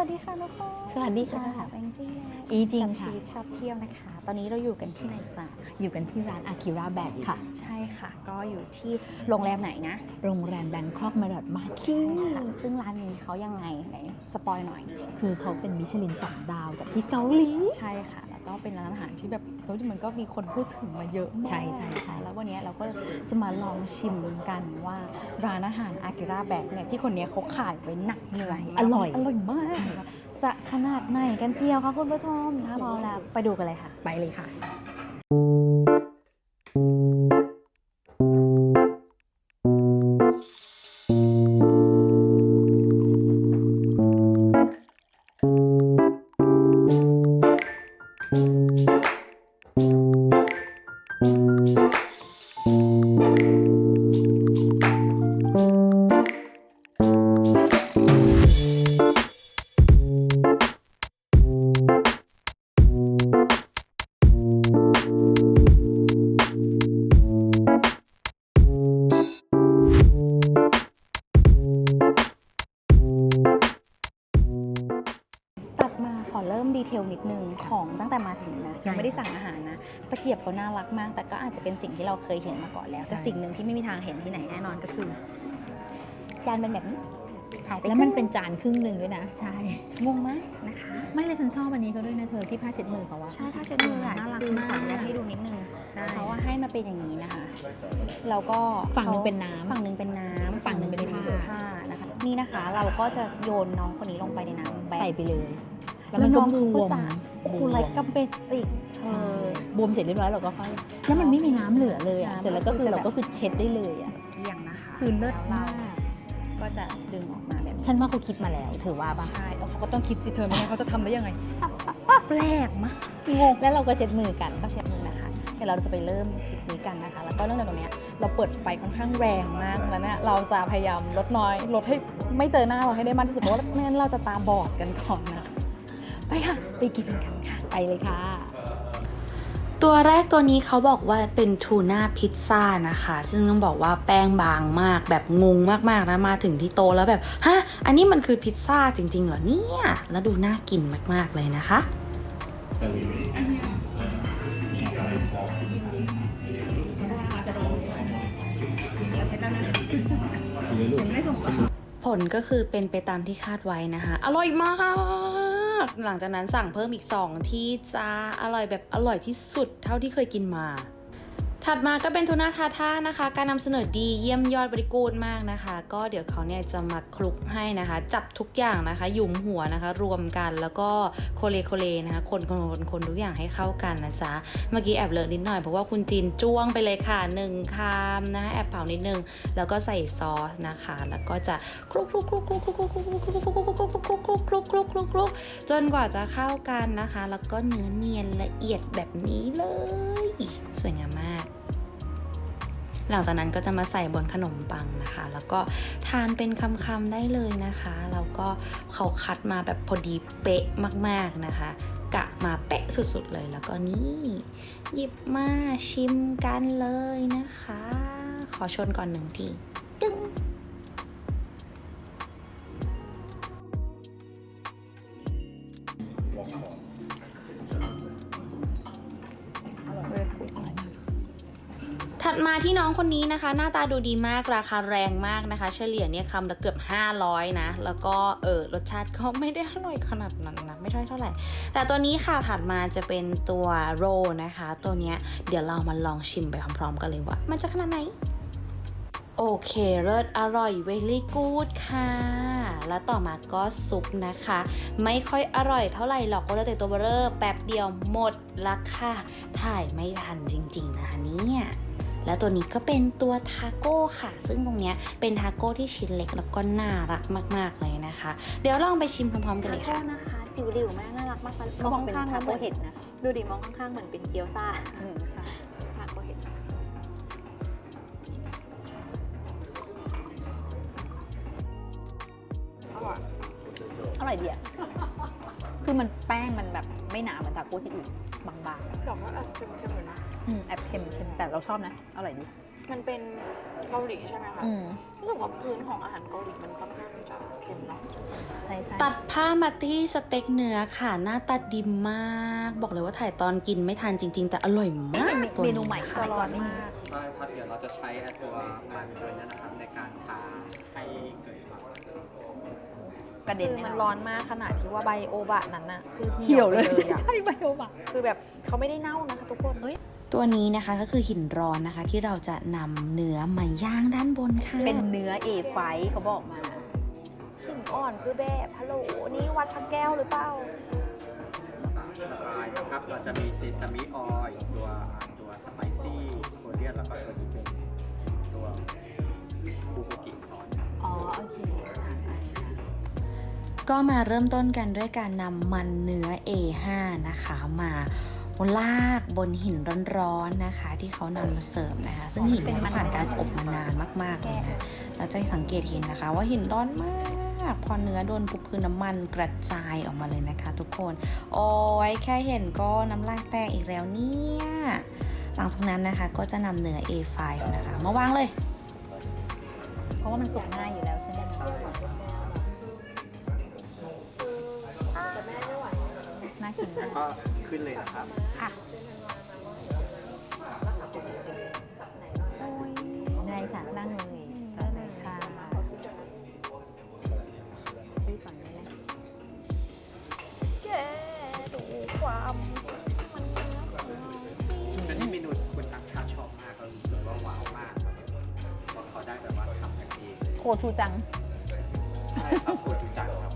วัสดีค่ะทุกคนสวัสดีค่ะแองจี้อีจริงค่ะชอบเที่ยวนะคะ ตอนนี้เราอยู่กันที่ไหนจ๊ะอยู่กันที่ร้านอาคิราแบกค่ะ ใช่ค่ะ ก็อยู่ที่โรงแรมไหนนะ โรงแรมแบงคอกมาดอดมาคีค่ะซึ่งร้านนี้เขายังไงไหนสปอยหน่อย คือเขาเป็นมิชลินสองดาวจากที่เกาหลี ใช่ค่ะแล้ว ก็เป็นร้านอาหารที่แบบเขามันก็มีคนพูดถึงมาเยอะมากใช่ใช่ใช่แล้ววันนี้เราก็จะมาลองชิมกันว่าร้านอาหารอากิระแบกเนี่ยที่คนนี้เขาขายไว้หนักหน่วงอร่อยอร่อยมากจะขนาดไหนกันเชียวคะคุณผู้ชมถ้าพร้อมแล้วไปดูกันเลยค่ะ ไปเลยค่ะ ดีเทลนิดนึงของตั้งแต่มาถึงนะใช่ยังไม่ได้สั่งอาหารนะตะเกียบเขาน่ารักมาก แต่ก็อาจจะเป็นสิ่งที่เราเคยเห็นมาก่อนแล้วใช่แต่สิ่งหนึ่งที่ไม่มีทางเห็นที่ไหนแน่นอนก็คือ จานเป็นแบบนี้หายไปแล้วมันครึ่งเป็นจานครึ่งหนึ่งด้วยนะ ใช่งงไหมนะคะ ไม่เลยฉันชอบอันนี้เขาด้วยนะเธอที่ผ้าเช็ดมือเขาว่าใช่ถ้าเช็ดมืออะน่ารักคือมากขออนุญาตให้ดูนิดนึงได้เขาว่าให้มาเป็นอย่างนี้นะคะแล้วก็ฝั่งหนึ่งเป็นน้ำฝั่งหนึ่งเป็นน้ำฝั่งหนึ่งเป็นผ้าผ้านะคะ นี่นะคะเราก็จะโยนน้องคนนี้ลงไปในน้ำแบใส่กไปเลย แล้แล้ววมันก็น้องบเขาก็วมจะโอ้โหบวมไลกับเบสิกใช่บวมเสร็จเรียบร้อยเราก็ค่อยแล้วมันไม่มีน้ำเหลือเลยอะน้ำเสร็จแล้วก็คือก็คือจะเราก็คือเช็ดได้เลยอะเกี่ยงนะคะคือเลิศมากก็จะดึงออกมาแบบนี้ฉันว่าเขาคิดมาแล้วถือว่าปะใช่แล้วเขาก็ต้องคิดสิเธอไม่งั้นเขาจะทำได้ยังไงแปลกมากงงแล้วเราก็เช็ดมือกันก็เช็ดมือนะคะเดี๋ยวเราจะไปเริ่มคลิปนี้กันนะคะ แล้วก็เรื่องในตรงเนี้ยเราเปิดไฟค่อนข้างแรงมากแล้วเนี่ยเราจะพยายามลดน้อยลดให้ไม่เจอหน้าเราให้ได้มากที่สุดเพราะว่าไม่งั้นเราจะตาบอดกันก่อนนะ ไปค่ะ ไปกินกันค่ะ ไปเลยค่ะ ตัวแรกตัวนี้เขาบอกว่าเป็นทูน่าพิซซ่านะคะ ซึ่งต้องบอกว่าแป้งบางมากแบบงงมากๆนะมาถึงที่โตะแล้วแบบฮะอันนี้มันคือพิซซ่าจริง ๆ เหรอเนี่ยแล้วดูน่ากินมากๆเลยนะคะผลก็คือเป็นไปตามที่คาดไว้นะคะ อร่อยมาก หลังจากนั้นสั่งเพิ่มอีก 2 ที่จ้าอร่อยแบบอร่อยที่สุดเท่าที่เคยกินมา ถัดมาก็เป็นทูน่าทาท่านะคะ การนำเสนอดีเยี่ยมยอดบริกูดมากนะคะ ก็เดี๋ยวเขาเนี่ยจะมาคลุกให้นะคะ จับทุกอย่างนะคะ หยุมหัวนะคะ รวมกันแล้วก็โคเลโคเลนะคะ คนคนคนคนทุกอย่างให้เข้ากันนะจ๊ะเมื่อกี้แอบเลอะนิดหน่อยเพราะว่าคุณจีนจ้วงไปเลยค่ะหนึ่งคำนะคะแอบเผานิดนึง แล้วก็ใส่ซอสนะคะ แล้วก็จะคลุกคลุกคลุกคลุกคลุกคลุกคลุกคลุกคลุกคลุกคลุกคลุกคลุกคลุกคลุกคลุกคลุกคลุกจนกว่าจะเข้ากันนะคะ แล้วก็เนื้อเนียนละเอียดแบบนี้เลย สวยงามมาก หลังจากนั้นก็จะมาใส่บนขนมปังนะคะ แล้วก็ทานเป็นคำๆได้เลยนะคะ แล้วก็เขาคัดมาแบบพอดีเป๊ะมากๆนะคะ กะมาเป๊ะสุดๆเลย แล้วก็นี่หยิบมาชิมกันเลยนะคะ ขอชนก่อนหนึ่งที มาที่น้องคนนี้นะคะ หน้าตาดูดีมากราคาแรงมากนะคะ เฉลี่ยเนี่ยคำละเกือบ 500 นะ แล้วก็เออรสชาติก็ไม่ได้อร่อยขนาดนั้นนะ ไม่เท่าเท่าไหร่ แต่ตัวนี้ค่ะถัดมาจะเป็นตัวโรนะคะ ตัวเนี้ยเดี๋ยวเรามาลองชิมไปพร้อมๆกันเลยว่า มันจะขนาดไหนโอเคเลิศอร่อยเวลี่กูดค่ะ แล้วต่อมาก็ซุปนะคะ ไม่ค่อยอร่อยเท่าไหร่หรอกก็เลยแต่ตัวเบอร์เรอร์แป๊บเดียวหมดละค่ะ ถ่ายไม่ทันจริงๆนะคะเนี่ย และตัวนี้ก็เป็นตัวทาโก้ค่ะ ซึ่งตรงเนี้ยเป็นทาโก้ที่ชิ้นเล็กแล้วก็น่ารักมาก ๆ เลยนะคะ เดี๋ยวลองไปชิมพร้อมๆกันเลยค่ะนะคะจิ๋วหลิวมากน่ารักมากเขาบอกเป็นทาโก้เห็ดนะดูดิมองข้างๆเหมือนเป็นเกี๊ยวซ่าอืมใช่ทาโก้เห็ดอร่อยดีอะ คือมันแป้งมันแบบไม่หนาเหมือนทาโก้ที่อื่นบางๆบอกว่าเค็มๆเลยนะอืม แอบเค็มเค็มแต่เราชอบนะ อร่อยดี มันเป็นเกาหลีใช่ไหมคะอืม รู้สึกว่าพื้นของอาหารเกาหลีมันค่อนข้างจะเค็มเนาะ ใช่ใช่ตัดผ้ามาที่สเต็กเนื้อค่ะ หน้าตาดีมาก บอกเลยว่าถ่ายตอนกินไม่ทันจริง ๆ แต่อร่อยนี่มากเป็นตัวเมนี้นูใหม่ขายก่อนไม่มีใช่ครับเดี๋ยวเราจะใช้ไอ้ตัวมันตัวนี้นะครับในการทาให้เกิดความ กระเด็นคือแน่มันนร้ออนนมากขนาดที่ว่าใบโอบะนั้นน่ะ คือเขียวเลยไปใช่อะใช่ไบโอบะคือแบบเขาไม่ได้เน่านะคะทุกคน ตัวนี้นะคะก็คือหินร้อนนะคะ ที่เราจะนำเนื้อมาย่างด้านบนค่ะ เป็นเนื้อเอไฟเขาบอกมากลิ่นอ่อนคือแบบฮัลโหลนี่วัดชักแก้วหรือเปล่าสบายนะครับเราจะมีซีซามิออยล์ตัวตัวสไปซี่โคเรียนแล้วก็ตัวนี้เป็นตัวบูโกกิซอสอ๋อโอเคก็มาเริ่มต้นกันด้วยการนำมันเนื้อ A5 นะคะมา ลากบนหินร้อนๆนะคะ ที่เขานำมาเสิร์ฟนะคะ ซึ่งหินเนี่ยผ่านการอบมานานมากๆเลยนะเราจะสังเกตเห็นนะคะ ว่าหินร้อนมากพอเนื้อโดนปุ๊บคือน้ำมันกระจายออกมาเลยนะคะ ทุกคน โอ้ยแค่เห็นก็น้ำลายแตกอีกแล้วเนี่ยหลังจากนั้นนะคะก็จะนำเนื้อ A5 นะคะมาวางเลย เพราะว่ามันสุกง่ายอยู่แล้วใช่ไหมคะน่ากินมากก็ ขึ้นเลยนะครับได้ค่ะนั่งเลยจัดเลยค่ะที่ก่อนได้ไหมแกดูความมันเนื้อของเราสิอันนี้เมนูคุณตักชาชอบมากเรารู้สึกว่าว้าวมากครับเพราะเขาได้แบบว่าทำกันเองเลยโคชูจัง ใช่ครับโคจูจังครับ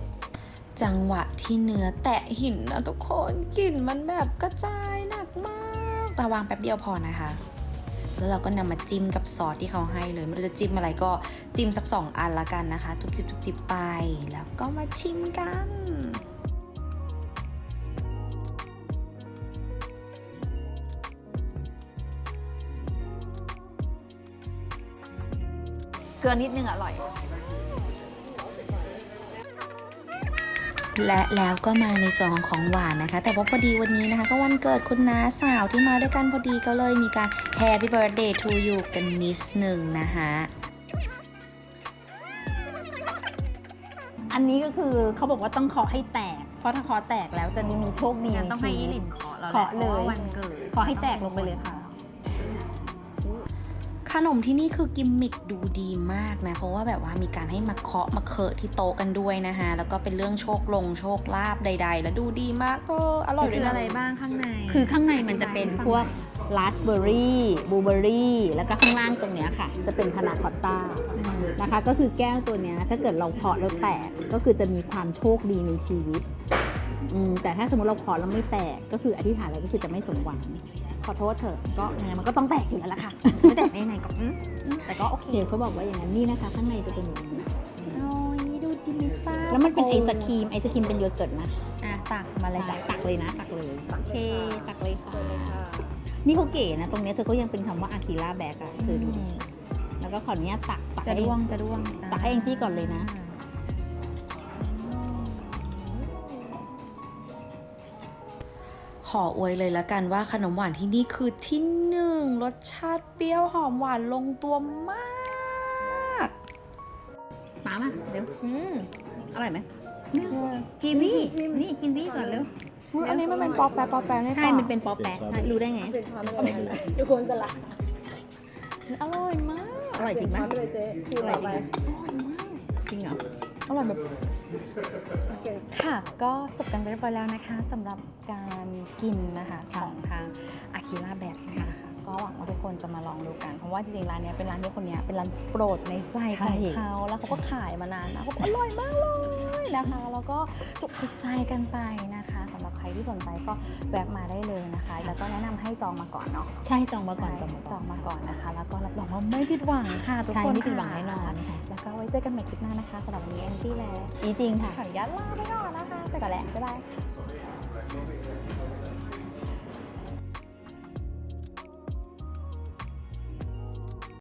จังหวะที่เนื้อแตะหินนะทุกคนกลิ่นมันแบบกระจายหนักมากแต่วางแป๊บเดียวพอนะคะ แล้วเราก็นำมาจิ้มกับซอสที่เขาให้เลย ไม่รู้จะจิ้มอะไรก็จิ้มสักสองอันละกันนะคะ ทุบจิบทุบจิบไปแล้วก็มาชิมกันเกลือนิดนึงอร่อย และแล้วก็มาในส่วนของของหวานนะคะ แต่ว่าพอดีวันนี้นะคะ ก็วันเกิดคุณน้าสาวที่มาด้วยกันพอดีก็เลยมีการ Happy Birthday to you กันนิดหนึ่งนะคะอันนี้ก็คือเขาบอกว่าต้องเคาะให้แตก เพราะถ้าเคาะแตกแล้วจะมีโชคดีงั้นในต้องให้ชีอีวิหลิตนเคาะแล้วเคาะเลยพรว่วันเกิดเคาะให้แตกลงไปเลยค่ะ ขนมที่นี่คือกิมมิคดูดีมากนะ เพราะว่าแบบว่ามีการให้มาเคาะมาเคอะที่โต๊ะกันด้วยนะคะแล้วก็เป็นเรื่องโชคลงโชคลาภใด ๆ แล้วดูดีมากก็อร่อยด้วยคือนะอะไรบ้างข้างใน คือข้างในมันจะเป็นพวกราสเบอร์รี่บลูเบอร์รี่แล้วก็ข้างล่างตรงเนี้ยค่ะ จะเป็นพานาคอตต้านะคะ ก็คือแก้วตัวเนี้ยถ้าเกิดเราเคาะแล้วแตกก็คือจะมีความโชคดีในชีวิตอืมแต่ถ้าสมมติเราเคาะแล้วไม่แตกก็คืออธิษฐานอะไรก็คือจะไม่สมหวัง ขอโทษเถอะก็ยังไงมันก็ต้องแตกอยู่แล้วล่ะค่ะไม่แตกได้ยังไงก็อืมแต่ก็โอเคเชฟเขาบอกว่าอย่างนั้นนี่นะคะข้างในจะเป็นอย่างนี้โอ้ยดูดีมิซ่าแล้วมันเป็นไอศครีมไอศครีมเป็นโยเกิร์ตนะอะตักมาเลยจ้ะตักเลยนะตักเลยโอเคตักเลยค่ะนี่เขาเก๋นะตรงเนี้ยเธอก็ยังเป็นคำว่าอาคิระแบกอะเธอดูแล้วก็ขออนุญาตตักตักจะให้ด้วงจะด้วงตักให้แองจี้ก่อนเลยนะ ออวยเลยละกันว่าขนมหวานที่นี่คือที่หนึ่งรสชาติเปรี้ยวหอมหวานลงตัวมากมามาเร็วอืมอร่อยไหมเนี่ยกินวี่นี่กินวี่ก่อนเร็วอันนี้มันเป็นป๊อปแปะป๊อปแปะใช่ มันเป็นป๊อปแปะใช่รู้ได้ไงอร่อยมาก อร่อยจริงปะอร่อยจริงเหรอจริงเหรอ อร่อยแบบค่ะ ก็จบกันไปเรียบร้อยแล้วนะคะสำหรับการกินนะคะของทางอากิระแบทค่ะ ก็หวังว่าทุกคนจะมาลองดูกัน เพราะว่าจริงๆร้านเนี้ยเป็นร้านที่คนเนี้ยเป็นร้านโปรดในใจของเขาแล้วเขาก็ขายมานานนะเขาบอกอร่อยมากเลยนะคะแล้วก็จุกจิตใจกันไปนะคะสำหรับใครที่สนใจก็แวะมาได้เลยนะคะ แล้วก็แนะนำให้จองมาก่อนเนาะใช่จองมาก่อนจองมาจก่ออนงมาก่อนนะคะ แล้วก็รับรองว่าไม่ผิดหวังค่ะทุกใช่คนไม่ผิดหวังค่ะแน่นอนค่ะแล้วก็ไว้เจอกันใหม่คลิปหน้านะคะสำหรับวันนี้แอนจี้แล้วอีจริงค่ะขออนุญาตลาไปก่อนนะคะไปก่อนแหละบ๊ายบาย